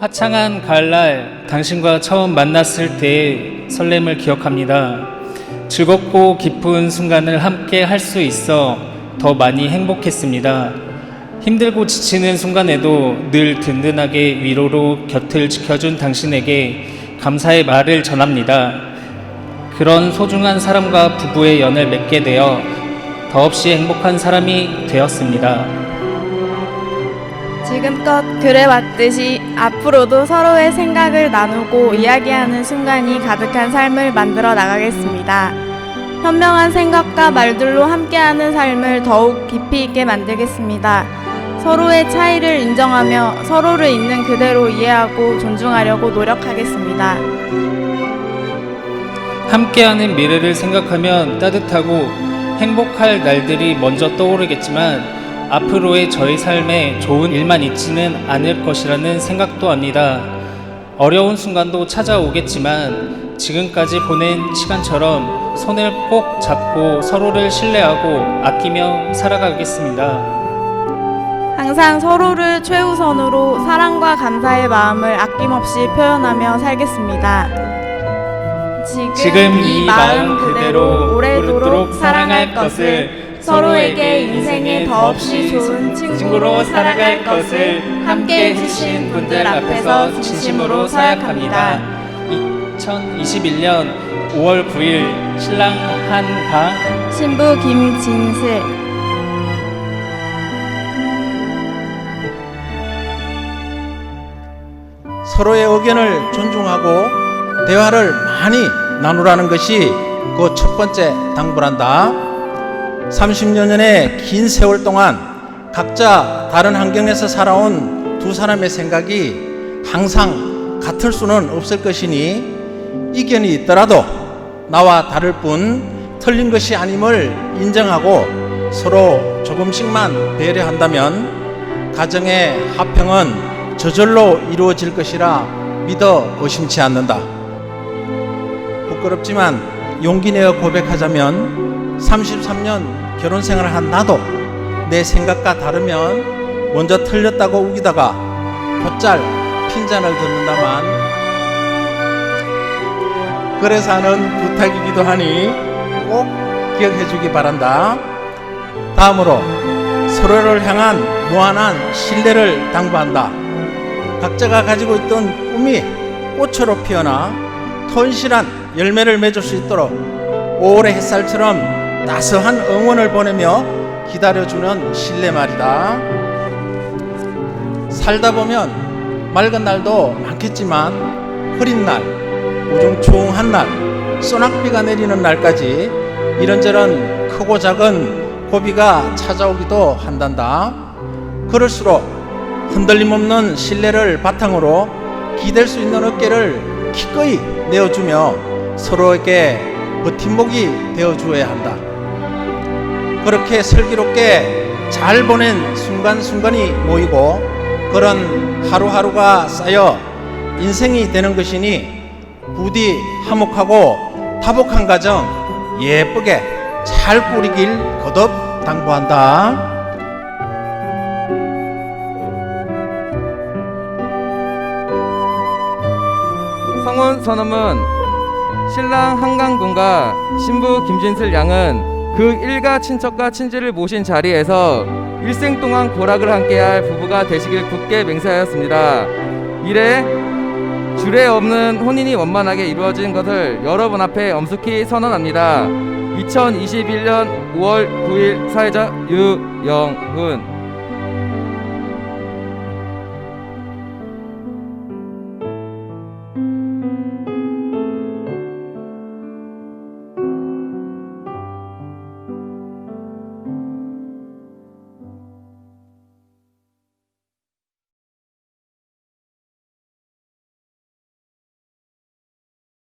화창한 가을날 당신과 처음 만났을 때의 설렘을 기억합니다. 즐겁고 기쁜 순간을 함께 할 수 있어 더 많이 행복했습니다. 힘들고 지치는 순간에도 늘 든든하게 위로로 곁을 지켜준 당신에게 감사의 말을 전합니다. 그런 소중한 사람과 부부의 연을 맺게 되어 더없이 행복한 사람이 되었습니다. 지금껏 그래왔듯이 앞으로도 서로의 생각을 나누고 이야기하는 순간이 가득한 삶을 만들어 나가겠습니다. 현명한 생각과 말들로 함께하는 삶을 더욱 깊이 있게 만들겠습니다. 서로의 차이를 인정하며 서로를 있는 그대로 이해하고 존중하려고 노력하겠습니다. 함께하는 미래를 생각하면 따뜻하고 행복할 날들이 먼저 떠오르겠지만 앞으로의 저희 삶에 좋은 일만 있지는 않을 것이라는 생각도 합니다. 어려운 순간도 찾아오겠지만 지금까지 보낸 시간처럼 손을 꼭 잡고 서로를 신뢰하고 아끼며 살아가겠습니다. 항상 서로를 최우선으로 사랑과 감사의 마음을 아낌없이 표현하며 살겠습니다. 지금 이 마음 그대로 오래도록 사랑할 것을 서로에게 인생에 더없이 좋은 친구로 살아갈 것을 함께 해주신 분들 앞에서 진심으로 사약합니다. 2021년 5월 9일 신랑 한가 신부 김진슬 서로의 의견을 존중하고 대화를 많이 나누라는 것이 그 첫 번째 당부란다. 30여 년의 긴 세월 동안 각자 다른 환경에서 살아온 두 사람의 생각이 항상 같을 수는 없을 것이니 이견이 있더라도 나와 다를 뿐 틀린 것이 아님을 인정하고 서로 조금씩만 배려한다면 가정의 화평은 저절로 이루어질 것이라 믿어 의심치 않는다. 부끄럽지만 용기 내어 고백하자면 33년 결혼 생활을 한 나도 내 생각과 다르면 먼저 틀렸다고 우기다가 곧잘 핀잔을 듣는다만 그래서 하는 부탁이기도 하니 꼭 기억해 주기 바란다. 다음으로 서로를 향한 무한한 신뢰를 당부한다. 각자가 가지고 있던 꿈이 꽃으로 피어나 톤실한 열매를 맺을 수 있도록 오래 햇살처럼 따스한 응원을 보내며 기다려주는 신뢰 말이다. 살다 보면 맑은 날도 많겠지만 흐린 날, 우중충한 날, 소낙비가 내리는 날까지 이런저런 크고 작은 고비가 찾아오기도 한단다. 그럴수록 흔들림 없는 신뢰를 바탕으로 기댈 수 있는 어깨를 기꺼이 내어주며 서로에게 버팀목이 되어주어야 한다. 그렇게 슬기롭게 잘 보낸 순간순간이 모이고 그런 하루하루가 쌓여 인생이 되는 것이니 부디 화목하고 화복한 가정 예쁘게 잘 꾸리길 거듭 당부한다. 성혼 선언문 신랑 한강군과 신부 김진슬 양은 그 일가 친척과 친지를 모신 자리에서 일생 동안 고락을 함께할 부부가 되시길 굳게 맹세하였습니다. 이래 주례 없는 혼인이 원만하게 이루어진 것을 여러분 앞에 엄숙히 선언합니다. 2021년 5월 9일 사회자 유영훈